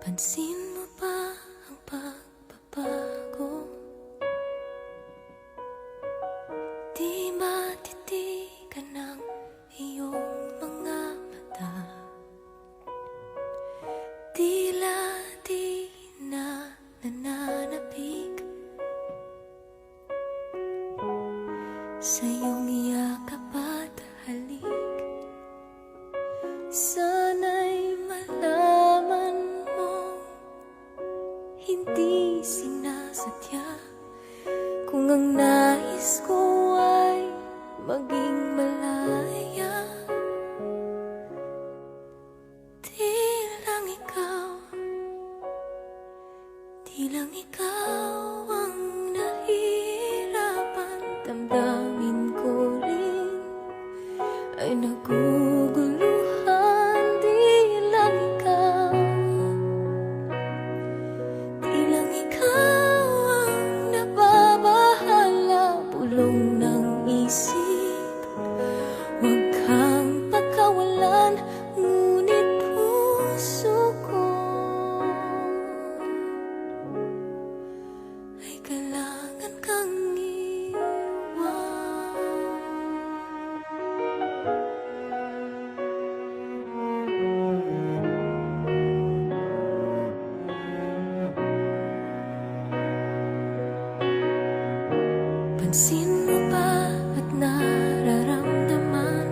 Pansin Sa iyong yakap at halik. Sana'y malaman mo Hindi sinasadya Kung ang nais ko ay maging malaya Di lang ikaw Di lang ikaw Pansin mo ba at nararamdaman?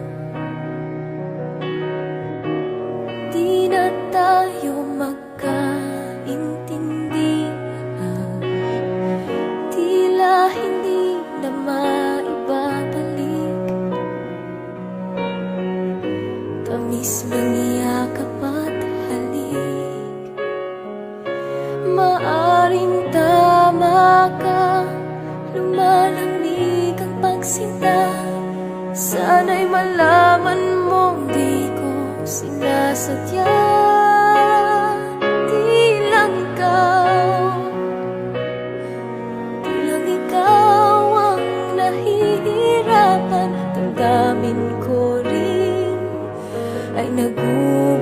Di na tayo magkaintindihan Tila hindi na maibabalik. Tamis ng yakap at halik Maaring tama ka Lumalamig pagsinta Sana'y malaman mong di ko sinasadya. Di lang ikaw Di lang ikaw ang nahihirapan. Damdamin ko rin ay naguguluhan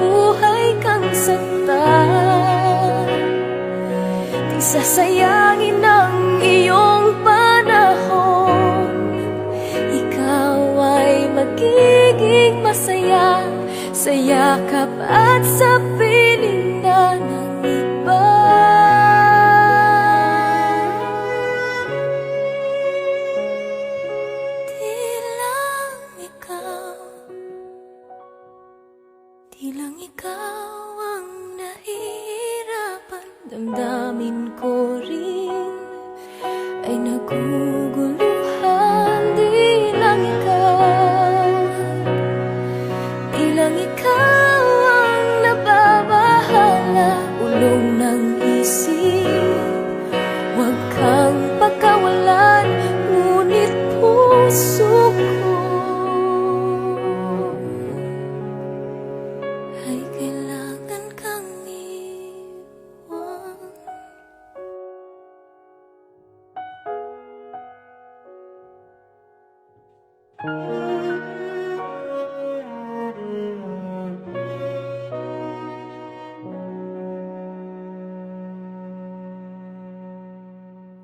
buhay kang saktan Di sasayangin ang iyong panahon. Ikaw ay magiging masaya Sa yakap at sa piling ng Damdamin ko rin ay naguguluhan